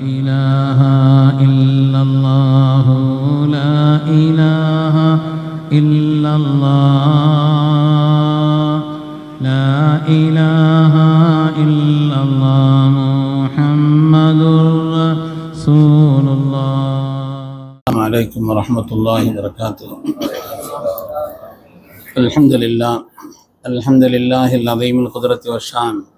إله إلا الله لا إله إلا الله لا إله إلا الله محمد رسول الله. السلام عليكم ورحمة الله وبركاته. الحمد لله الحمد لله العظيم القدرة والشان.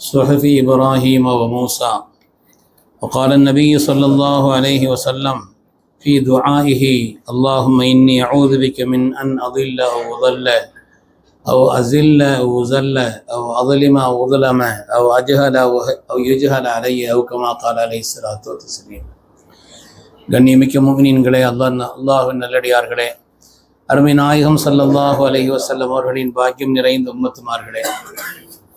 صحف إبراهيم وموسى وقال النبي صلى الله عليه وسلم في دعائه اللهم إني أعوذ بك من أن أضل أو أضل أو أزل أو أزل أو أظلم أو أظلم أو أجهل أو أو يجهل علي أو كما قال عليه الصلاة والتسليم கண்ணியமிக்க முமினின்களே அல்லாஹ் அல்லாஹின் நல்லடியார்களே அருமை நாயகம் ஸல்லல்லாஹு அலைஹி வஸல்லம் அவர்களின் பாக்கியம் நிறைந்த உம்மத்துமார்களே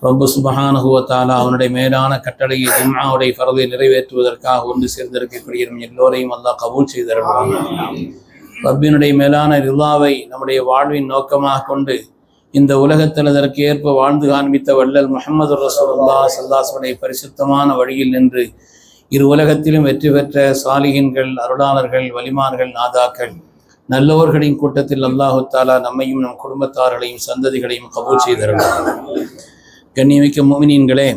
ரொம்ப சுபஹானஹு அவனுடைய மேலான கட்டளையை ஜும்மாவுடைய ஃபரதை நிறைவேற்றுவதற்காக ஒன்று சேர்ந்திருக்கக்கூடிய எல்லோரையும் அல்லாஹ் கபூல் செய்தருள்வான் ரப்பினுடைய மேலான ரில்லாவை நம்முடைய வாழ்வின் நோக்கமாக கொண்டு இந்த உலகத்தில் அதற்கு ஏற்ப வாழ்ந்து காண்பித்த வள்ளல் முகமது ரசூல்லா சல்லாசுடைய பரிசுத்தமான வழியில் நின்று இரு உலகத்திலும் வெற்றி பெற்ற சாலிகின்கள் அருளாளர்கள் வலிமார்கள் நாதாக்கள் நல்லோர்களின் கூட்டத்தில் அல்லாஹு தாலா நம்மையும் நம் குடும்பத்தார்களையும் சந்ததிகளையும் கபூல் செய்தருள்ளார் கண்ணியமிக்க மோமினியன்களே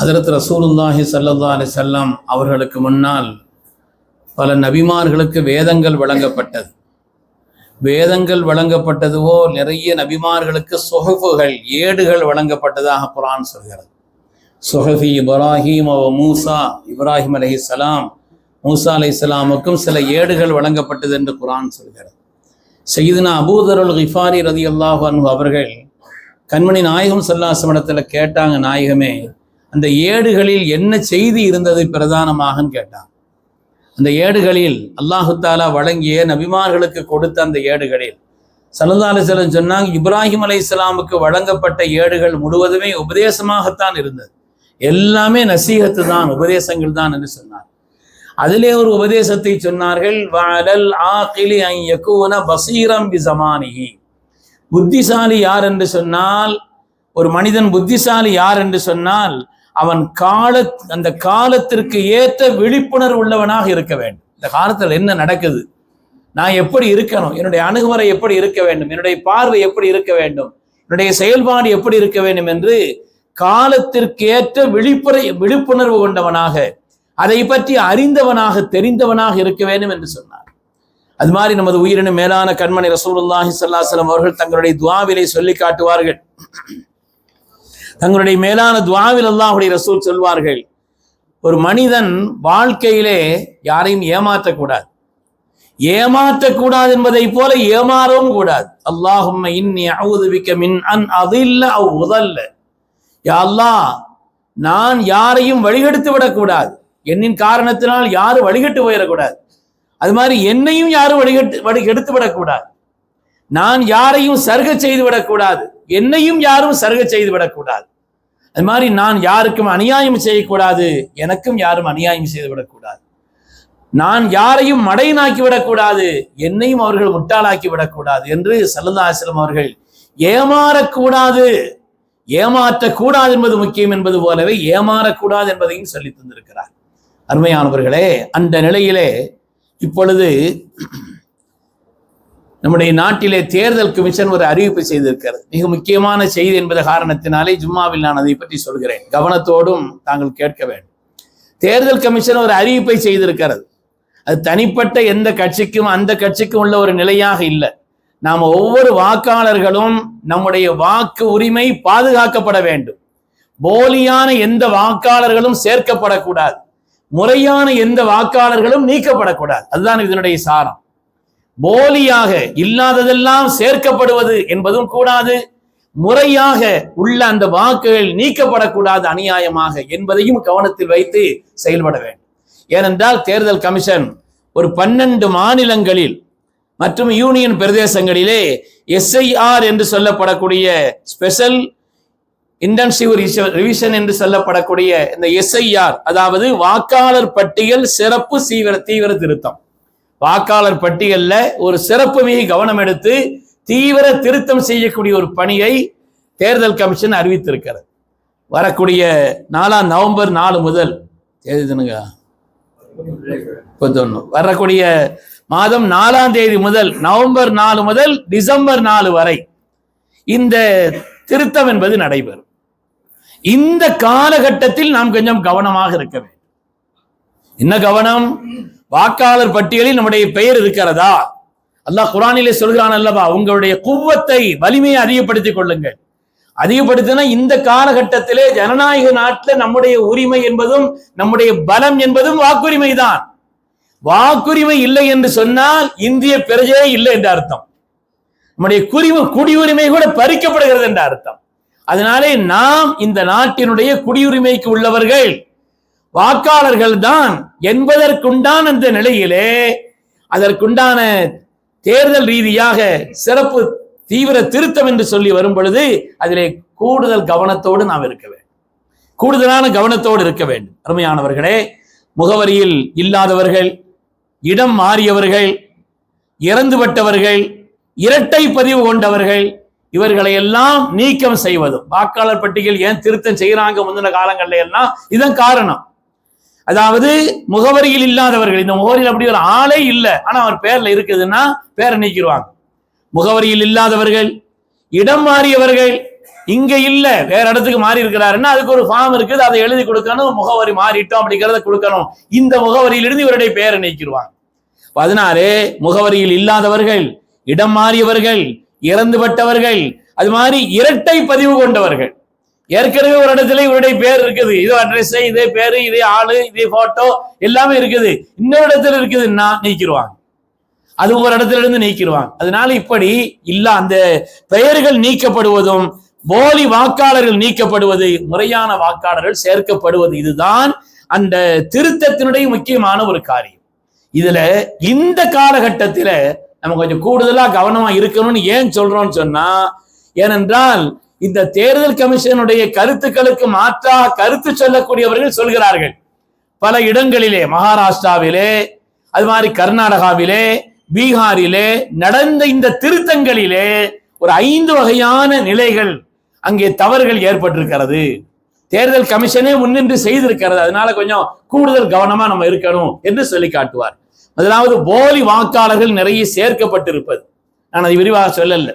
ஹதரத் ரசூலுல்லாஹி சல்லா அலி செல்லம் அவர்களுக்கு முன்னால் பல நபிமார்களுக்கு வேதங்கள் வழங்கப்பட்டது. வேதங்கள் வழங்கப்பட்டதுவோ நிறைய நபிமார்களுக்கு சொஹஃபுகள் ஏடுகள் வழங்கப்பட்டதாக குரான் சொல்கிறது. சொஹஃபி இப்ராஹிம் அவ மூசா இப்ராஹிம் சலாம் மூசா அலைஹிஸ்ஸலாமுக்கும் சில ஏடுகள் வழங்கப்பட்டது என்று குரான் சொல்கிறது. செய்தினா அபூதருல் ஹிஃபாரி ரதி அல்லாஹு அன்பு அவர்கள் கண்மணி நாயகம் சல்லாசமடத்தில் கேட்டாங்க நாயகமே அந்த ஏடுகளில் என்ன செய்தி இருந்தது பிரதானமாகன்னு கேட்டாங்க அந்த ஏடுகளில் அல்லாஹு தாலா வழங்கிய நபிமார்களுக்கு கொடுத்த அந்த ஏடுகளில் சல்லா அலிஸ்லம் சொன்னாங்க இப்ராஹிம் அலை இஸ்லாமுக்கு வழங்கப்பட்ட ஏடுகள் முழுவதுமே உபதேசமாகத்தான் இருந்தது. எல்லாமே நசீகத்து தான் உபதேசங்கள் தான் என்று சொன்னார். அதிலே ஒரு உபதேசத்தை சொன்னார்கள் வஅலல் ஆக்கிலி அன் பசீரம் புத்திசாலி யார் என்று சொன்னால் ஒரு மனிதன் புத்திசாலி யார் என்று சொன்னால் அவன் கால அந்த காலத்திற்கு ஏற்ற விழிப்புணர்வு உள்ளவனாக இருக்க வேண்டும். இந்த காலத்தில் என்ன நடக்குது? நான் எப்படி இருக்கணும்? என்னுடைய அணுகுமுறை எப்படி இருக்க வேண்டும்? என்னுடைய பார்வை எப்படி இருக்க வேண்டும்? என்னுடைய செயல்பாடு எப்படி இருக்க வேண்டும் என்று காலத்திற்கு ஏற்ற விழிப்புரை விழிப்புணர்வு கொண்டவனாக அதை பற்றி அறிந்தவனாக தெரிந்தவனாக இருக்க வேண்டும் என்று சொன்னார். அது மாதிரி நமது உயிரினும் மேலான கண்மணி ரசூலுல்லாஹி ஸல்லல்லாஹு அவர்கள் தங்களுடைய துவாவிலை சொல்லி காட்டுவார்கள். தங்களுடைய மேலான துவாவில் அல்லாஹுடைய ரசூல் சொல்வார்கள் ஒரு மனிதன் வாழ்க்கையிலே யாரையும் ஏமாற்றக்கூடாது. ஏமாற்றக்கூடாது என்பதை போல ஏமாறவும் கூடாது. அல்லாஹும் இன்னி அவுதுவிக்க மின் அன் அதில்ல அவ் உதல்ல. யா அல்லாஹ் நான் யாரையும் வழிகெடுத்து விடக்கூடாது. என்னின் காரணத்தினால் யாரும் வழிகட்டு போயிடக்கூடாது? அது மாதிரி என்னையும் யாரும் வழிகட்டு வழிகெடுத்து விடக்கூடாது நான் யாரையும் சருக செய்து விடக்கூடாது. என்னையும் யாரும் சருக செய்து விடக்கூடாது. அது மாதிரி நான் யாருக்கும் அநியாயம் செய்யக்கூடாது. எனக்கும் யாரும் அநியாயம் செய்து விடக்கூடாது. நான் யாரையும் மடையனாக்கி விடக்கூடாது. என்னையும் அவர்கள் முட்டாளாக்கி விடக்கூடாது என்று சல்லதாசிரம் அவர்கள் ஏமாறக்கூடாது. ஏமாற்றக்கூடாது என்பது முக்கியம் என்பது போலவே ஏமாறக்கூடாது என்பதையும் சொல்லி தந்திருக்கிறார். அருமையானவர்களே அந்த நிலையிலே இப்பொழுது நம்முடைய நாட்டிலே தேர்தல் கமிஷன் ஒரு அறிவிப்பு செய்திருக்கிறது. மிக முக்கியமான செய்தி என்பது காரணத்தினாலே ஜும்மாவில் நான் அதை பற்றி சொல்கிறேன். கவனத்தோடும் தாங்கள் கேட்க வேண்டும். தேர்தல் கமிஷன் ஒரு அறிவிப்பை செய்திருக்கிறது. அது தனிப்பட்ட எந்த கட்சிக்கும் அந்த கட்சிக்கும் உள்ள ஒரு நிலையாக இல்லை. நாம் ஒவ்வொரு வாக்காளர்களும் நம்முடைய வாக்கு உரிமை பாதுகாக்கப்பட வேண்டும். போலியான எந்த வாக்காளர்களும் சேர்க்கப்படக்கூடாது. முறையான எந்த வாக்காளர்களும் நீக்கப்படக்கூடாது. அதுதான் இதனுடைய சாரம். போலியாக இல்லாததெல்லாம் சேர்க்கப்படுவது என்பதும் கூடாது. முறையாக உள்ள அந்த வாக்குகள் நீக்கப்படக்கூடாது அநியாயமாக என்பதையும் கவனத்தில் வைத்து செயல்பட வேண்டும். ஏனென்றால் தேர்தல் கமிஷன் ஒரு பன்னெண்டு மாநிலங்களில் மற்றும் யூனியன் பிரதேசங்களிலே எஸ்ஐஆர் என்று சொல்லப்படக்கூடிய ஸ்பெஷல் இன்டென்சிவ் ரிவிஷன் என்று சொல்லப்படக்கூடிய இந்த எஸ்ஐஆர் அதாவது வாக்காளர் பட்டியல் சிறப்பு தீவிர தீவிர திருத்தம். வாக்காளர் பட்டியல்ல ஒரு சிறப்பு மிகு கவனம் எடுத்து தீவிர திருத்தம் செய்யக்கூடிய ஒரு பணியை தேர்தல் கமிஷன் அறிவித்திருக்கிறது. வரக்கூடிய நாலாம் நவம்பர் நாலு முதல் தேதினுங்க முப்பத்தொன்னு. வரக்கூடிய மாதம் நாலாம் தேதி முதல் நவம்பர் நாலு முதல் டிசம்பர் நாலு வரை இந்த திருத்தம் என்பது நடைபெறும். இந்த காலகட்டத்தில் நாம் கொஞ்சம் கவனமாக இருக்க வேண்டும். என்ன கவனம்? வாக்காளர் பட்டியலில் நம்முடைய பெயர் இருக்கிறதா? அல்லாஹ் குரானிலே சொல்கிறான் அல்லவா உங்களுடைய குவத்தை வலிமையை அதிகப்படுத்திக் கொள்ளுங்கள். அதிகப்படுத்தினா இந்த காலகட்டத்திலே ஜனநாயக நாட்டில் நம்முடைய உரிமை என்பதும் நம்முடைய பலம் என்பதும் வாக்குரிமை தான் வாக்குரிமை இல்லை என்று சொன்னால் இந்திய பிரஜையே இல்லை என்ற அர்த்தம். நம்முடைய குடிம குடியுரிமை கூட பறிக்கப்படுகிறது என்ற அர்த்தம். அதனாலே நாம் இந்த நாட்டினுடைய குடியுரிமைக்கு உள்ளவர்கள். வாக்காளர்கள் தான் என்பதற்குண்டான அந்த நிலையிலே அதற்குண்டான தேர்தல் ரீதியாக சிறப்பு தீவிர திருத்தம் என்று சொல்லி வரும் பொழுது அதிலே கூடுதல் கவனத்தோடு நாம் இருக்க வேண்டும். கூடுதலான கவனத்தோடு இருக்க வேண்டும். அருமையானவர்களே முகவரியில் இல்லாதவர்கள் இடம் மாறியவர்கள் இறந்துபட்டவர்கள் இரட்டை பதிவு கொண்டவர்கள் இவர்களை எல்லாம் நீக்கம் செய்வதும் வாக்காளர் பட்டியல் ஏன் திருத்தம் செய்யறாங்க முந்தின காலங்கள்ல எல்லாம் இதன் காரணம். அதாவது முகவரியில் இல்லாதவர்கள் இந்த முகவரியில் அப்படி ஒரு ஆளே இல்லை. ஆனா அவர் பேர்ல இருக்குதுன்னா பேரை நீக்கிடுவாங்க. முகவரியில் இல்லாதவர்கள் இடம் மாறியவர்கள் இங்க இல்ல வேற இடத்துக்கு மாறி இருக்கிறாருன்னா அதுக்கு ஒரு ஃபார்ம் இருக்குது. அதை எழுதி கொடுக்கணும் முகவரி மாறிட்டோம் அப்படிங்கிறத கொடுக்கணும். இந்த முகவரியிலிருந்து இவருடைய பேரை நீக்கிடுவாங்க. பதினாறு முகவரியில் இல்லாதவர்கள் இடம் மாறியவர்கள் இறந்துபட்டவர்கள். அது மாதிரி இரட்டை பதிவு கொண்டவர்கள். ஏற்கனவே ஒரு இடத்துல இவருடைய பேர் இருக்குது. இது அட்ரஸ் இதே பேரு இதே ஆளு இதே போட்டோ எல்லாமே இருக்குது. இன்னொரு இடத்துல இருக்குதுன்னா நீக்கிடுவாங்க. அது ஒரு இடத்துல இருந்து நீக்கிடுவாங்க. அதனால இப்படி இல்ல அந்த பெயர்கள் நீக்கப்படுவதும் போலி வாக்காளர்கள் நீக்கப்படுவது முறையான வாக்காளர்கள் சேர்க்கப்படுவது இதுதான் அந்த திருத்தத்தினுடைய முக்கியமான ஒரு காரியம். இதுல இந்த காலகட்டத்தில நம்ம கொஞ்சம் கூடுதலா கவனமா இருக்கணும்னு ஏன் சொல்றோம்னு சொன்னா ஏனென்றால் இந்த தேர்தல் கமிஷனுடைய கருத்துக்களுக்கு மாற்றா கருத்து சொல்லக்கூடியவர்கள் சொல்கிறார்கள். பல இடங்களிலே மகாராஷ்டிராவிலே அது மாதிரி கர்நாடகாவிலே பீகாரிலே நடந்த இந்த திருத்தங்களிலே ஒரு ஐந்து வகையான நிலைகள் அங்கே தவறுகள் ஏற்பட்டிருக்கிறது. தேர்தல் கமிஷனே முன்னின்று செய்திருக்கிறது. அதனால கொஞ்சம் கூடுதல் கவனமா நம்ம இருக்கணும் என்று சொல்லி காட்டுவார் முதலாவது போலி வாக்காளர்கள் நிறைய சேர்க்கப்பட்டிருப்பது. நான் அதை விரிவாக சொல்லல.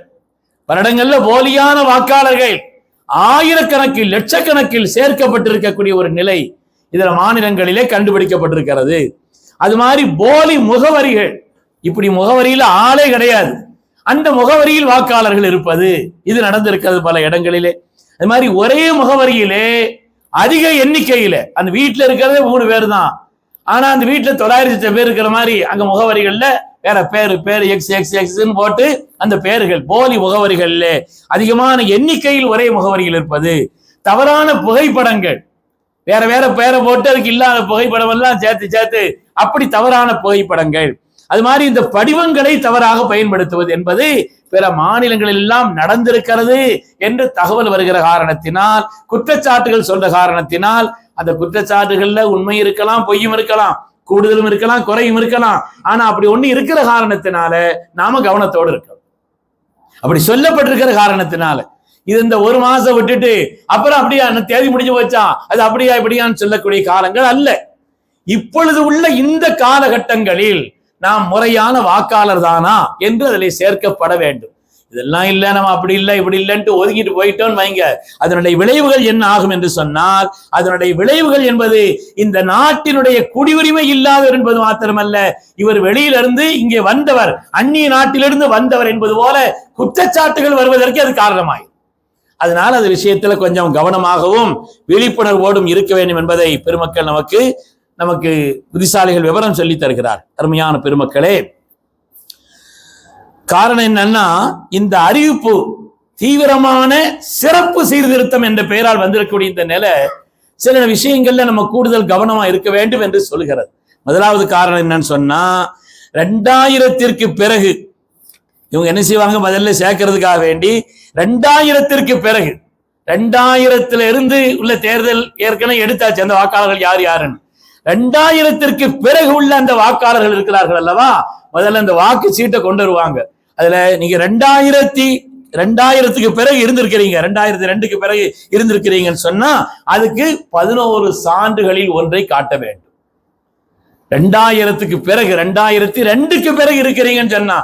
வருடங்கள்ல போலியான வாக்காளர்கள் ஆயிரக்கணக்கில் லட்சக்கணக்கில் சேர்க்கப்பட்டிருக்கக்கூடிய ஒரு நிலை இதுல மாநிலங்களிலே கண்டுபிடிக்கப்பட்டிருக்கிறது. அது மாதிரி போலி முகவரிகள் இப்படி முகவரியில ஆளே கிடையாது. அந்த முகவரியில் வாக்காளர்கள் இருப்பது இது நடந்திருக்கிறது பல இடங்களிலே. அது மாதிரி ஒரே முகவரியிலே அதிக எண்ணிக்கையில அந்த வீட்டில் இருக்கிறதே மூணு பேர் தான். ஆனா அந்த வீட்டுல தொள்ளாயிரத்தி பேர் இருக்கிற மாதிரி அங்க முகவரிகள்ல வேற பேரு பேரு எக்ஸ் எக்ஸ் எக்ஸ்ன்னு போட்டு அந்த பேர்கள் போலி முகவரிகள்ல அதிகமான எண்ணிக்கையில் ஒரே முகவரிகள் இருப்பது. தவறான புகைப்படங்கள். வேற வேற பேரை போட்டு அதுக்கு இல்லாத புகைப்படம் எல்லாம் சேர்த்து சேர்த்து அப்படி தவறான புகைப்படங்கள். அது மாதிரி இந்த படிவங்களை தவறாக பயன்படுத்துவது என்பது பிற மாநிலங்களில் எல்லாம் நடந்திருக்கிறது என்று தகவல் வருகிற காரணத்தினால் குற்றச்சாட்டுகள் சொல்ற காரணத்தினால் அந்த குற்றச்சாட்டுகள்ல உண்மை இருக்கலாம் பொய்யும் இருக்கலாம் கூடுதலும் இருக்கலாம் குறையும் இருக்கலாம். ஆனா அப்படி ஒண்ணு இருக்கிற காரணத்தினால நாம கவனத்தோடு இருக்கோம் அப்படி சொல்லப்பட்டிருக்கிற காரணத்தினால. இது இந்த ஒரு மாசம் விட்டுட்டு அப்புறம் அப்படியா தேதி முடிஞ்சு போச்சா அது அப்படியா இப்படியான்னு சொல்லக்கூடிய காலங்கள் அல்ல. இப்பொழுது உள்ள இந்த காலகட்டங்களில் நாம் முறையான வாக்காளர் தானா என்று அதில் சேர்க்கப்பட வேண்டும். இதெல்லாம் இல்ல நம்ம அப்படி இல்லை இப்படி இல்லைன்ட்டு ஒதுக்கிட்டு போயிட்டோம்னு வைங்க. அதனுடைய விளைவுகள் என்ன ஆகும் என்று சொன்னால் அதனுடைய விளைவுகள் என்பது இந்த நாட்டினுடைய குடியுரிமை இல்லாதவர் என்பது மாத்திரமல்ல. இவர் வெளியிலிருந்து இங்கே வந்தவர் அந்நிய நாட்டிலிருந்து வந்தவர் என்பது போல குற்றச்சாட்டுகள் வருவதற்கு அது காரணமாய் அதனால் அது விஷயத்துல கொஞ்சம் கவனமாகவும் விழிப்புணர்வோடும் இருக்க வேண்டும் என்பதை பெருமக்கள் நமக்கு நமக்கு புத்திசாலிகள் விவரம் சொல்லி தருகிறார். அருமையான பெருமக்களே. காரணம் என்னன்னா இந்த அறிவிப்பு தீவிரமான சிறப்பு சீர்திருத்தம் என்ற பெயரால் வந்திருக்கக்கூடிய இந்த நிலை சில விஷயங்கள்ல நம்ம கூடுதல் கவனமா இருக்க வேண்டும் என்று சொல்கிறது முதலாவது காரணம் என்னன்னு சொன்னா ரெண்டாயிரத்திற்கு பிறகு இவங்க என்ன செய்வாங்க? முதல்ல சேர்க்கறதுக்காக வேண்டி ரெண்டாயிரத்திற்கு பிறகு ரெண்டாயிரத்துல இருந்து உள்ள தேர்தல் ஏற்கனவே எடுத்தாச்சு. அந்த வாக்காளர்கள் யார் யாருன்னு. ரெண்டாயிரத்திற்கு பிறகு உள்ள அந்த வாக்காளர்கள் இருக்கிறார்கள் அல்லவா? முதல்ல அந்த வாக்கு சீட்டை கொண்டு வருவாங்க. அதுல நீங்க ரெண்டாயிரத்தி ரெண்டாயிரத்துக்கு பிறகு இருந்திருக்கிறீங்க. ரெண்டாயிரத்தி ரெண்டுக்கு பிறகு இருந்திருக்கிறீங்கன்னு சொன்னா அதுக்கு பதினோரு சான்றுகளில் ஒன்றை காட்ட வேண்டும். ரெண்டாயிரத்துக்கு பிறகு ரெண்டாயிரத்தி ரெண்டுக்கு பிறகு இருக்கிறீங்கன்னு சொன்னா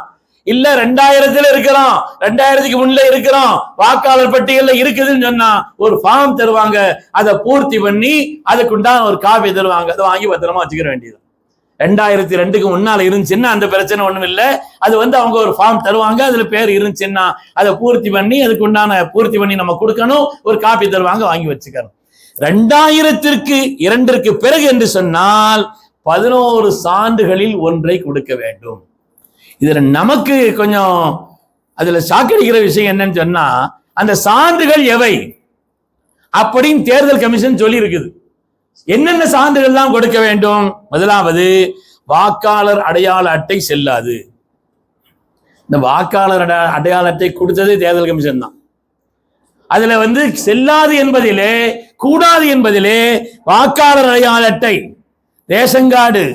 இல்ல ரெண்டாயிரத்துல இருக்கிறோம் ரெண்டாயிரத்துக்கு முன்ன இருக்கிறோம் வாக்காளர் பட்டியல்ல இருக்குதுன்னு சொன்னா ஒரு ஃபார்ம் தருவாங்க. அதை பூர்த்தி பண்ணி அதுக்குண்டான ஒரு காப்பி தருவாங்க. அதை வாங்கி பத்திரமா வச்சுக்கிற வேண்டியது ரெண்டாயிரத்தி ரெண்டுக்கு முன்னால இருந்துச்சுன்னா அந்த பிரச்சனை ஒண்ணும் இல்லை. அது வந்து அவங்க ஒரு ஃபார்ம் தருவாங்க. அதுல பேர் இருந்துச்சுன்னா அதை பூர்த்தி பண்ணி அதுக்கு உண்டான பூர்த்தி பண்ணி நம்ம கொடுக்கணும். ஒரு காப்பி தருவாங்க வாங்கி வச்சுக்கணும். ரெண்டாயிரத்திற்கு இரண்டிற்கு பிறகு என்று சொன்னால் பதினோரு சான்றுகளில் ஒன்றை கொடுக்க வேண்டும். இதில் நமக்கு கொஞ்சம் அதில் சாக்கடிக்கிற விஷயம் என்னன்னு சொன்னா அந்த சான்றுகள் எவை? அப்படின்னு தேர்தல் கமிஷன் சொல்லி இருக்குது என்னென்ன சான்றுகள்லாம் கொடுக்க வேண்டும்? முதலாவது வாக்காளர் அடையாள அட்டை செல்லாது. இந்த வாக்காளர் அடையாள அட்டை கொடுத்ததே தேர்தல் கமிஷன் தான். அதுல வந்து செல்லாது என்பதிலே கூடாது என்பதிலே வாக்காளர் அடையாள அட்டை ரேஷன் கார்டு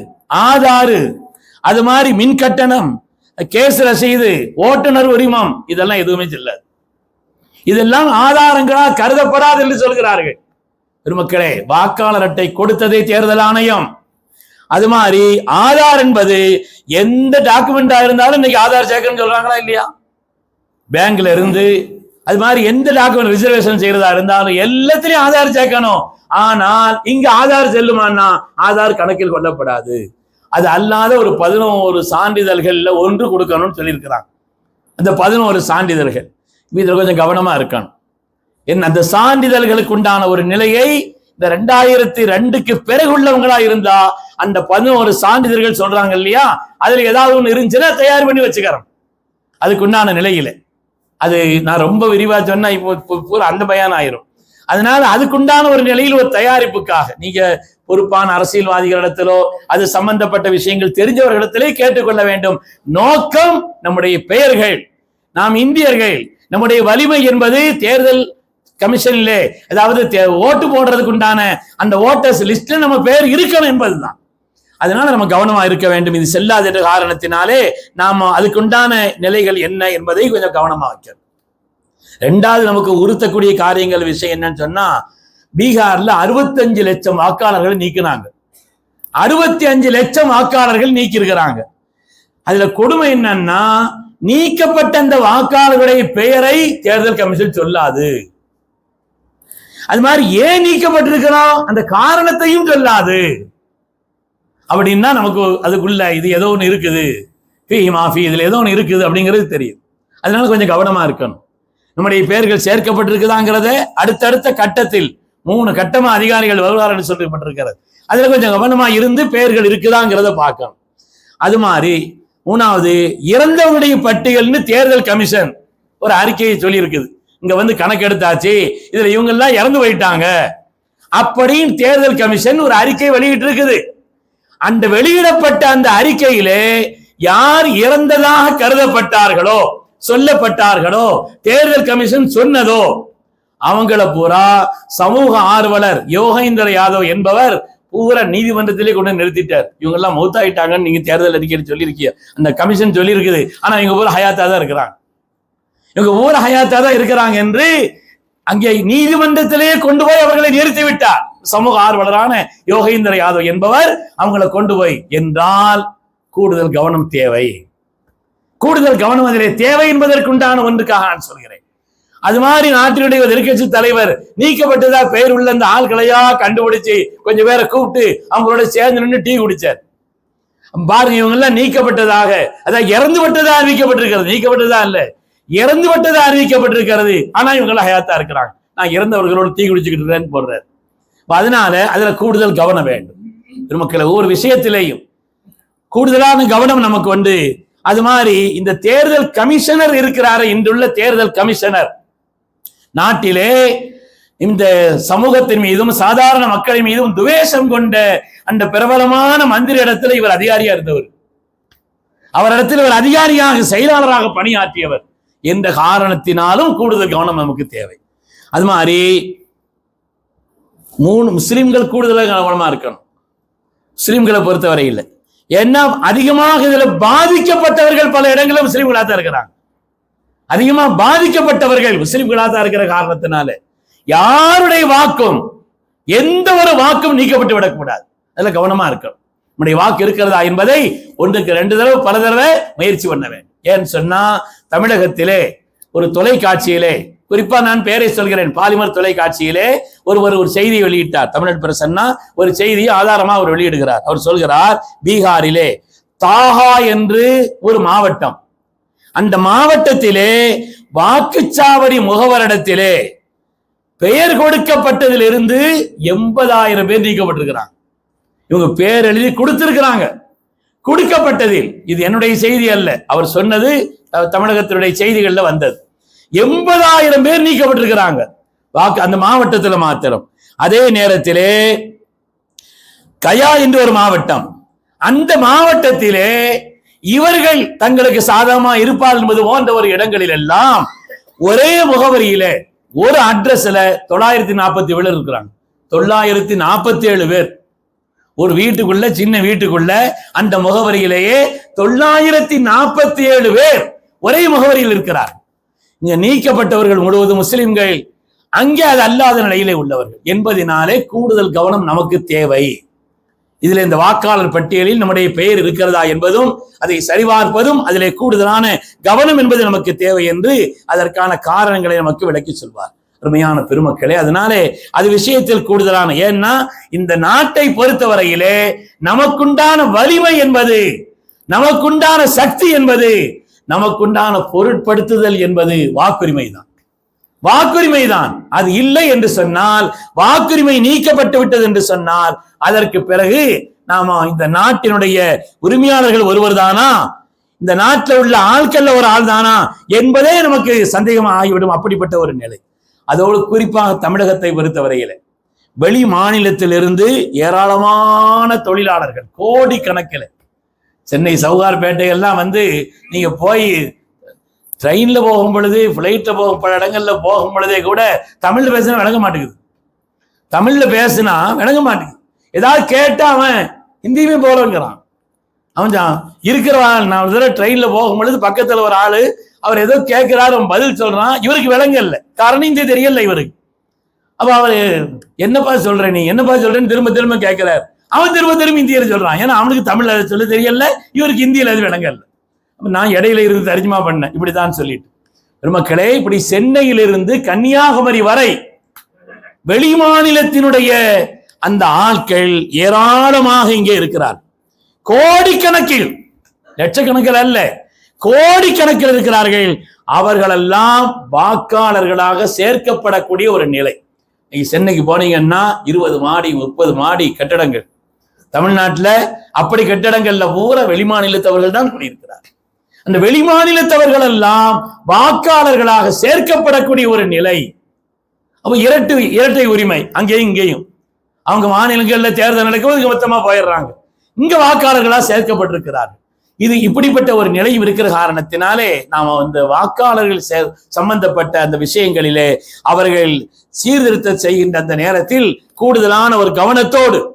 ஆதாரு அது மாதிரி மின் கட்டணம் கேஸ் ரசீது ஓட்டுநர் உரிமம் இதெல்லாம் எதுவுமே செல்லாது இதெல்லாம் ஆதாரங்களாக கருதப்படாது என்று சொல்கிறார்கள். பெருமக்களே வாக்காளர் அட்டை கொடுத்ததே தேர்தல் ஆணையம். அது மாதிரி ஆதார் என்பது எந்த டாக்குமெண்டா இருந்தாலும் இன்னைக்கு ஆதார் சேர்க்கணும்னு சொல்றாங்களா இல்லையா? பேங்க்ல இருந்து அது மாதிரி எந்த டாக்குமெண்ட் ரிசர்வேஷன் செய்யறதா இருந்தாலும் எல்லாத்திலையும் ஆதார் சேர்க்கணும். ஆனால் இங்க ஆதார் செல்லுமான்னா ஆதார் கணக்கில் கொள்ளப்படாது. அது அல்லாத ஒரு பதினோரு சான்றிதழ்கள்ல ஒன்று கொடுக்கணும்னு சொல்லியிருக்கிறாங்க. அந்த பதினோரு சான்றிதழ்கள். இதில் கொஞ்சம் கவனமா இருக்கணும். என்ன அந்த சான்றிதழ்களுக்கு உண்டான ஒரு நிலையை இந்த ரெண்டாயிரத்தி ரெண்டுக்கு பிறகு உள்ளவங்களா இருந்தா அந்த பதினோரு சான்றிதழ்கள் சொல்றாங்க இல்லையா? அதுல ஏதாவது ஒன்று இருந்துச்சுன்னா தயார் பண்ணி வச்சுக்கிறோம். அதுக்குண்டான நிலையில. அது நான் ரொம்ப விரிவா சொன்னா இப்போ இப்போ பூரா அந்த பயான் ஆயிரும். அதனால அதுக்குண்டான ஒரு நிலையில் ஒரு தயாரிப்புக்காக நீங்க பொறுப்பான அரசியல்வாதிகளிடத்திலோ அது சம்பந்தப்பட்ட விஷயங்கள் தெரிஞ்சவர்களிடத்திலே கேட்டுக்கொள்ள வேண்டும். நோக்கம் நம்முடைய பெயர்கள். நாம் இந்தியர்கள். நம்முடைய வலிமை என்பது தேர்தல் கமிஷனிலே அதாவது தே- ஓட்டு போடுறதுக்கு உண்டான அந்த ஓட்டர்ஸ் லிஸ்ட்ல நம்ம பேர் இருக்கணும் என்பதுதான். அதனால நம்ம கவனமா இருக்க வேண்டும். இது செல்லாத என்ற காரணத்தினாலே நாம அதுக்குண்டான நிலைகள் என்ன என்பதை கொஞ்சம் கவனமா வைக்கணும். ரெண்டாவது நமக்கு உறுத்தக்கூடிய காரியங்கள் விஷயம் என்னன்னு சொன்னா பீகார்ல அறுபத்தஞ்சு லட்சம் வாக்காளர்களை நீக்கினாங்க. அறுபத்தி அஞ்சு லட்சம் வாக்காளர்கள் நீக்கி இருக்கிறாங்க அதுல கொடுமை என்னன்னா நீக்கப்பட்ட அந்த வாக்காளர்களுடைய பெயரை தேர்தல் கமிஷன் சொல்லாது. அது மாதிரி ஏன் நீக்கப்பட்டிருக்கிறோம் அந்த காரணத்தையும் சொல்லாது. அப்படின்னா நமக்கு அதுக்குள்ள இது ஏதோ ஒன்று இருக்குது. ஃபீ மாஃபி இதுல ஏதோ ஒன்று இருக்குது அப்படிங்கிறது தெரியும். அதனால கொஞ்சம் கவனமா இருக்கணும். நம்முடைய பெயர்கள் சேர்க்கப்பட்டிருக்குதாங்கிறத அடுத்தடுத்த கட்டத்தில் மூணு கட்டமா அதிகாரிகள் வருவார்கள் சொல்லப்பட்டிருக்கிறது. அதுல கொஞ்சம் கவனமா இருந்து பெயர்கள் இருக்குதாங்கிறத பார்க்கணும். அது மாதிரி மூணாவது இறந்தவருடைய பட்டியல்னு தேர்தல் கமிஷன் ஒரு அறிக்கையை சொல்லி இருக்குது இங்க வந்து கணக்கெடுத்தாச்சு இதுல இவங்க எல்லாம் இறந்து போயிட்டாங்க அப்படின்னு தேர்தல் கமிஷன் ஒரு அறிக்கை வெளியிட்டு இருக்குது அந்த வெளியிடப்பட்ட அந்த அறிக்கையிலே யார் இறந்ததாக கருதப்பட்டார்களோ சொல்லப்பட்டார்களோ தேர்தல் கமிஷன் சொன்னதோ அவங்கள பூரா சமூக ஆர்வலர் யோகேந்திர யாதவ் என்பவர் பூரா நீதிமன்றத்திலே கொண்டு நிறுத்திட்டார். இவங்க எல்லாம் மௌத்தாயிட்டாங்கன்னு நீங்க தேர்தல் அறிக்கை சொல்லியிருக்கீங்க. அந்த கமிஷன் சொல்லியிருக்குது. ஆனா இவங்க பூரா ஹயாத்தா தான் இருக்கிறாங்க. இவங்க பூரா ஹயாத்தா தான் இருக்கிறாங்க என்று அங்கே நீதிமன்றத்திலேயே கொண்டு போய் அவர்களை நிறுத்தி விட்டார் சமூக ஆர்வலரான யோகேந்திர யாதவ் என்பவர் அவங்களை கொண்டு போய் என்றால் கூடுதல் கவனம் தேவை. கூடுதல் கவனம் அதிலே தேவை என்பதற்குண்டான ஒன்றுக்காக நான் சொல்கிறேன். அது மாதிரி நாட்டினுடைய எதிர்கட்சி தலைவர் நீக்கப்பட்டதா பெயர் உள்ள அந்த ஆட்களையா கண்டுபிடிச்சு கொஞ்சம் பேரை கூப்பிட்டு அவங்களோட சேர்ந்து நின்று டீ குடிச்சார். பாருங்க இவங்க எல்லாம் நீக்கப்பட்டதாக. அதாவது இறந்து விட்டதா அறிவிக்கப்பட்டிருக்கிறது. நீக்கப்பட்டதா இல்ல. இறந்து விட்டதா அறிவிக்கப்பட்டிருக்கிறது. ஆனா இவங்க எல்லாம் ஹயாத்தா இருக்கிறாங்க. நான் இறந்தவர்களோட டீ குடிச்சுக்கிட்டு இருக்கிறேன்னு போடுறாரு. அதனால அதுல கூடுதல் கவனம் வேண்டும். பெருமக்களை ஒவ்வொரு விஷயத்திலையும் கூடுதலான கவனம் நமக்கு வந்து அது மாதிரி இந்த தேர்தல் கமிஷனர் இருக்கிறாரு இன்றுள்ள தேர்தல் கமிஷனர். நாட்டிலே இந்த சமூகத்தின் மீதும் சாதாரண மக்களின் மீதும் துவேஷம் கொண்ட அந்த பிரபலமான மந்திரி இடத்துல இவர் அதிகாரியா இருந்தவர். அவரிடத்தில் இவர் அதிகாரியாக செயலாளராக பணியாற்றியவர். என்ற காரணத்தினாலும் கூடுதல் கவனம் நமக்கு தேவை. அது மாதிரி மூணு முஸ்லிம்கள் கூடுதலாக கவனமா இருக்கணும். முஸ்லிம்களை பொறுத்தவரை இல்லை. ஏன்னா அதிகமாக இதுல பாதிக்கப்பட்டவர்கள் பல இடங்களில் முஸ்லிம்களாக தான் இருக்கிறாங்க. அதிகமா பாதிக்கப்பட்டவர்கள் முஸ்லிம்களாக தான் இருக்கிற காரணத்தினால யாருடைய வாக்கும் எந்த ஒரு வாக்கும் நீக்கப்பட்டு விடக்கூடாது. அதுல கவனமா இருக்கணும். நம்முடைய வாக்கு இருக்கிறதா என்பதை ஒன்றுக்கு ரெண்டு தடவை பல தடவை முயற்சி பண்ண வேண்டும். ஏன்னு சொன்னா தமிழகத்திலே ஒரு தொலைக்காட்சியிலே குறிப்பா நான் பெயரை சொல்கிறேன் பாலிமர் தொலைக்காட்சியிலே ஒருவர் ஒரு செய்தியை வெளியிட்டார். தமிழ் பிரசன்னா ஒரு செய்தியை ஆதாரமா அவர் வெளியிடுகிறார். அவர் சொல்கிறார் பீகாரிலே தாகா என்று ஒரு மாவட்டம் அந்த மாவட்டத்திலே வாக்குச்சாவடி முகவரிடத்திலே பெயர் கொடுக்கப்பட்டதிலிருந்து எண்பதாயிரம் பேர் நீக்கப்பட்டிருக்கிறாங்க. இவங்க பேர் எழுதி கொடுத்திருக்கிறாங்க. கொடுக்கப்பட்டதில் இது என்னுடைய செய்தி அல்ல அவர் சொன்னது தமிழகத்தினுடைய செய்திகள்ல வந்தது. எண்பதாயிரம் பேர் நீக்கப்பட்டிருக்கிறாங்க. வாக்கு அந்த மாவட்டத்துல மாத்திரம். அதே நேரத்திலே கயா என்று ஒரு மாவட்டம். அந்த மாவட்டத்திலே இவர்கள் தங்களுக்கு சாதகமா இருப்பார் என்பது போன்ற ஒரு இடங்களில் எல்லாம் ஒரே முகவரியில ஒரு அட்ரஸ்ல தொள்ளாயிரத்தி நாற்பத்தி ஏழு இருக்கிறாங்க. தொள்ளாயிரத்தி நாற்பத்தி ஏழு பேர். ஒரு வீட்டுக்குள்ள சின்ன வீட்டுக்குள்ள அந்த முகவரியிலேயே தொள்ளாயிரத்தி நாற்பத்தி ஏழு பேர் ஒரே முகவரியில் இருக்கிறார். இங்க நீக்கப்பட்டவர்கள் முழுவதும் முஸ்லிம்கள். அங்கே அது அல்லாத நிலையிலே உள்ளவர்கள். என்பதினாலே கூடுதல் கவனம் நமக்கு தேவை. இதுல இந்த வாக்காளர் பட்டியலில் நம்முடைய பெயர் இருக்கிறதா என்பதும் அதை சரிபார்ப்பதும் அதிலே கூடுதலான கவனம் என்பது நமக்கு தேவை என்று அதற்கான காரணங்களை நமக்கு விளக்கி சொல்வார். அருமையான பெருமக்களே அதனாலே அது விஷயத்தில் கூடுதலான ஏன்னா இந்த நாட்டை பொறுத்தவரையிலே நமக்குண்டான வலிமை என்பது நமக்குண்டான சக்தி என்பது நமக்குண்டான பொருட்படுத்துதல் என்பது வாக்குரிமை தான் வாக்குரிமை தான் அது இல்லை என்று சொன்னால் வாக்குரிமை நீக்கப்பட்டு விட்டது என்று சொன்னால் அதற்கு பிறகு நாம இந்த நாட்டினுடைய உரிமையாளர்கள் ஒருவர் தானா இந்த நாட்டில் உள்ள ஆட்கள்ல ஒரு ஆள் தானா என்பதே நமக்கு சந்தேகம் ஆகிவிடும் அப்படிப்பட்ட ஒரு நிலை. அதோடு குறிப்பாக தமிழகத்தை பொறுத்தவரையில வெளி மாநிலத்திலிருந்து ஏராளமான தொழிலாளர்கள் கோடிக்கணக்கில் சென்னை சவுகார்பேட்டை எல்லாம் வந்து நீங்க போய் ட்ரெயினில் போகும் பொழுது ஃப்ளைட்டில் போக பல இடங்களில் போகும் பொழுதே கூட தமிழில் பேசினா விளங்க மாட்டேங்குது. தமிழில் பேசினா விளங்க மாட்டேங்குது. ஏதாவது கேட்டால் அவன் ஹிந்தியுமே போலங்கிறான் அவன் ஜா- இருக்கிற நான் ஒரு தடவை ட்ரெயினில் போகும் பொழுது பக்கத்தில் ஒரு ஆள் அவர் ஏதோ கேட்குறாரு அவன் பதில் சொல்கிறான் இவருக்கு விளங்கல காரணம் இந்த தெரியல இவருக்கு. அப்போ அவர் என்னப்பா சொல்கிற நீ? என்னப்பா சொல்கிறேன்னு திரும்ப திரும்ப கேட்குறாரு. அவன் திரும்ப திரும்ப இந்தியில சொல்கிறான் ஏன்னா அவனுக்கு தமிழ்ல அதை சொல்ல தெரியல இவருக்கு ஹிந்தியில் அது விளங்கல நான் இடையில இருந்து தர்ஜுமா பண்ணேன். இப்படிதான் சொல்லிட்டு. பெருமக்களே இப்படி சென்னையிலிருந்து கன்னியாகுமரி வரை வெளி மாநிலத்தினுடைய அந்த ஆட்கள் ஏராளமாக இங்கே இருக்கிறார் கோடிக்கணக்கில் லட்சக்கணக்கில் அல்ல கோடிக்கணக்கில் இருக்கிறார்கள். அவர்களெல்லாம் வாக்காளர்களாக சேர்க்கப்படக்கூடிய ஒரு நிலை. நீங்க சென்னைக்கு போனீங்கன்னா இருபது மாடி முப்பது மாடி கட்டடங்கள். தமிழ்நாட்டுல அப்படி கட்டடங்கள்ல பூரா வெளிமாநிலத்தவர்கள் தான் குடியிருக்கிறார் அந்த வெளிமாநிலத்தவர்கள் எல்லாம் வாக்காளர்களாக சேர்க்கப்படக்கூடிய ஒரு நிலை. அப்போ இரட்டு இரட்டை உரிமை அங்கேயும் இங்கேயும். அவங்க மாநிலங்கள்ல தேர்தல் நடக்கும்போது இங்க மொத்தமா போயிடுறாங்க. இங்க வாக்காளர்களா சேர்க்கப்பட்டிருக்கிறார்கள். இது இப்படிப்பட்ட ஒரு நிலையும் இருக்கிற காரணத்தினாலே நாம அந்த வாக்காளர்கள் சே- சம்பந்தப்பட்ட அந்த விஷயங்களிலே அவர்கள் சீர்திருத்தம் செய்கின்ற அந்த நேரத்தில் கூடுதலான ஒரு கவனத்தோடு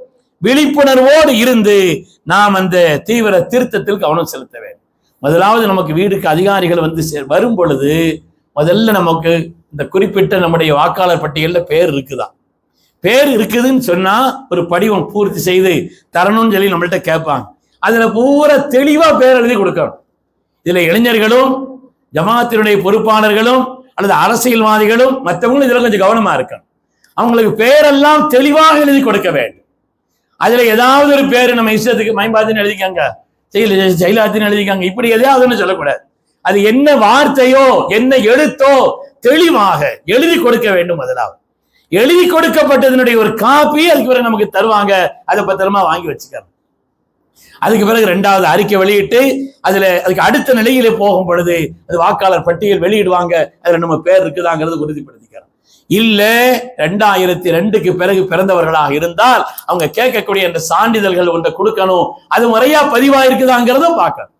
விழிப்புணர்வோடு இருந்து நாம் அந்த தீவிர திருத்தத்தில் கவனம் செலுத்த வேண்டும். முதலாவது நமக்கு வீடுக்கு அதிகாரிகள் வந்து சே- வரும் பொழுது முதல்ல நமக்கு இந்த குறிப்பிட்ட நம்முடைய வாக்காளர் பட்டியலில் பேர் இருக்குதா? பேர் இருக்குதுன்னு சொன்னால் ஒரு படிவம் பூர்த்தி செய்து தரணும்னு சொல்லி நம்மள்ட்ட கேட்பாங்க. அதில் பூரா தெளிவாக பேர் எழுதி கொடுக்கணும். இதில் இளைஞர்களும் ஜமாத்தினுடைய பொறுப்பாளர்களும் அல்லது அரசியல்வாதிகளும் மற்றவங்களும் இதில் கொஞ்சம் கவனமா இருக்கணும். அவங்களுக்கு பேரெல்லாம் தெளிவாக எழுதி கொடுக்க வேண்டும். அதில் ஏதாவது ஒரு பேர் நம்ம இஷ்டத்துக்கு மைம்பாத்தின்னு எழுதிக்காங்க. செயல எழுதிக்காங்க இப்படி எதையாவது சொல்லக்கூடாது. அது என்ன வார்த்தையோ என்ன எழுத்தோ தெளிவாக எழுதி கொடுக்க வேண்டும் முதலாவது. எழுதி கொடுக்கப்பட்டதனுடைய ஒரு காப்பி அதுக்கு பிறகு நமக்கு தருவாங்க. அதை பத்திரமா வாங்கி வச்சுக்கிறோம் அதுக்கு பிறகு ரெண்டாவது அறிக்கை வெளியிட்டு அதுல அதுக்கு அடுத்த நிலையிலே போகும் பொழுது அது வாக்காளர் பட்டியல் வெளியிடுவாங்க. அதுல நம்ம பேர் இருக்குதாங்கிறது உறுதிப்படுத்திக்கிறோம் இல்ல ரெண்டாயிரத்தி ரெண்டுக்கு பிறகு பிறந்தவர்களாக இருந்தால் அவங்க கேட்கக்கூடிய அந்த சான்றிதழ்கள் ஒன்றை கொடுக்கணும். அது முறையா பதிவாயிருக்குதாங்கிறதும் பார்க்கணும்.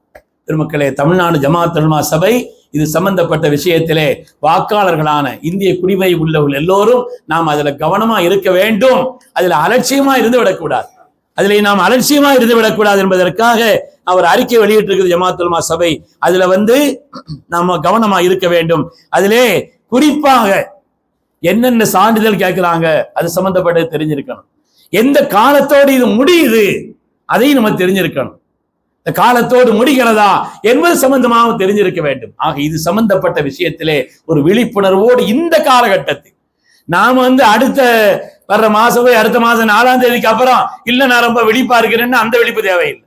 திருமக்களே தமிழ்நாடு ஜமாத் சபை இது சம்பந்தப்பட்ட விஷயத்திலே வாக்காளர்களான இந்திய குடிமை உள்ளவர்கள் எல்லோரும் நாம் அதுல கவனமா இருக்க வேண்டும். அதுல அலட்சியமா இருந்து விடக்கூடாது அதிலே நாம் அலட்சியமா இருந்து விடக்கூடாது என்பதற்காக அவர் அறிக்கை வெளியிட்டிருக்கிறது ஜமாத்துல்மா சபை. அதுல வந்து நாம கவனமா இருக்க வேண்டும். அதிலே குறிப்பாக என்னென்ன சான்றிதழ் கேட்கிறாங்க அது சம்பந்தப்பட்டது தெரிஞ்சிருக்கணும். எந்த காலத்தோடு இது முடியுது அதையும் நம்ம தெரிஞ்சிருக்கணும். இந்த காலத்தோடு முடிகிறதா என்பது சம்பந்தமாக தெரிஞ்சிருக்க வேண்டும். ஆக இது சம்பந்தப்பட்ட விஷயத்திலே ஒரு விழிப்புணர்வோடு இந்த காலகட்டத்தில். நாம வந்து அடுத்த வர்ற மாசம் போய் அடுத்த மாசம் நாலாம் தேதிக்கு அப்புறம் இல்ல நான் ரொம்ப விழிப்பா இருக்கிறேன்னு அந்த விழிப்பு தேவையில்லை.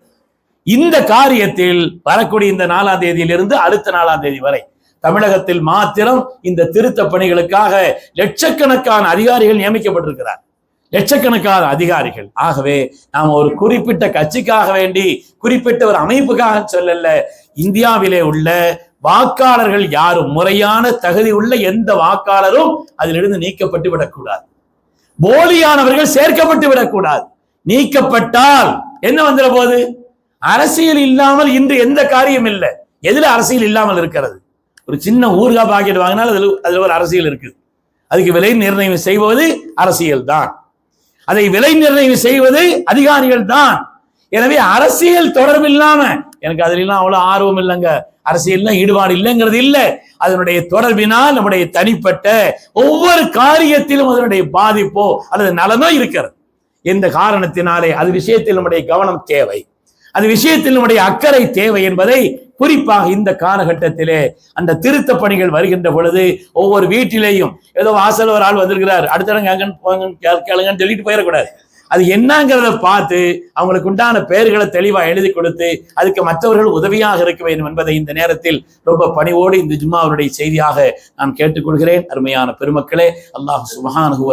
இந்த காரியத்தில் வரக்கூடிய இந்த நாலாம் தேதியிலிருந்து அடுத்த நாலாம் தேதி வரை தமிழகத்தில் மாத்திரம் இந்த திருத்த பணிகளுக்காக லட்சக்கணக்கான அதிகாரிகள் நியமிக்கப்பட்டிருக்கிறார். லட்சக்கணக்கான அதிகாரிகள். ஆகவே நாம் ஒரு குறிப்பிட்ட கட்சிக்காக வேண்டி குறிப்பிட்ட ஒரு அமைப்புக்காக சொல்லல இந்தியாவிலே உள்ள வாக்காளர்கள் யாரும் முறையான தகுதி உள்ள எந்த வாக்காளரும் அதிலிருந்து நீக்கப்பட்டு விடக்கூடாது. போலியானவர்கள் சேர்க்கப்பட்டு விடக்கூடாது. நீக்கப்பட்டால் என்ன வந்துட போது? அரசியல் இல்லாமல் இன்று எந்த காரியம் இல்லை. எதுல அரசியல் இல்லாமல் இருக்கிறது? ஒரு சின்ன ஊர்கா பாக்கெட் வாங்கினால் அதில் அதில் ஒரு அரசியல் இருக்குது. அதுக்கு விலை நிர்ணயம் செய்வது அரசியல் தான். அதை விலை நிர்ணயம் செய்வது அதிகாரிகள் தான். எனவே அரசியல் தொடர்பு இல்லாம எனக்கு அதுலாம் அவ்வளவு ஆர்வம் இல்லைங்க. அரசியல்னா ஈடுபாடு இல்லைங்கிறது இல்லை. அதனுடைய தொடர்பினால் நம்முடைய தனிப்பட்ட ஒவ்வொரு காரியத்திலும் அதனுடைய பாதிப்போ அல்லது நலனோ இருக்கிறது. எந்த காரணத்தினாலே அது விஷயத்தில் நம்முடைய கவனம் தேவை. அது விஷயத்தில் நம்முடைய அக்கறை தேவை என்பதை குறிப்பாக இந்த காலகட்டத்திலே அந்த திருத்த பணிகள் வருகின்ற பொழுது ஒவ்வொரு வீட்டிலேயும் ஏதோ வாசல் ஒரு ஆள் வந்திருக்கிறார். அடுத்த போங்கன்னு கேளுங்கன்னு சொல்லிட்டு போயிடக்கூடாது. அது என்னங்கிறத பார்த்து அவங்களுக்கு உண்டான பெயர்களை தெளிவா எழுதி கொடுத்து அதுக்கு மற்றவர்கள் உதவியாக இருக்க வேண்டும் என்பதை இந்த நேரத்தில் ரொம்ப பணிவோடு இந்த ஜும்மாவுடைய செய்தியாக நான் கேட்டுக்கொள்கிறேன். அருமையான பெருமக்களே அல்லாஹ் சுபஹானஹு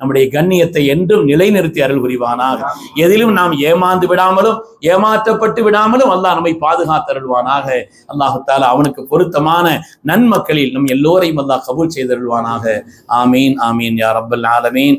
நம்முடைய கண்ணியத்தை என்றும் நிலைநிறுத்தி அருள் புரிவானாக. எதிலும் நாம் ஏமாந்து விடாமலும் ஏமாற்றப்பட்டு விடாமலும் அல்லாஹ் நம்மை பாதுகாத்தருள்வானாக அல்லாஹு தாலா அவனுக்கு பொருத்தமான நன்மக்களில் நம் எல்லோரையும் அல்லாஹ் கபூல் செய்தருள்வானாக ஆமீன் ஆமீன் யார் அப்பல் ஆலமீன்.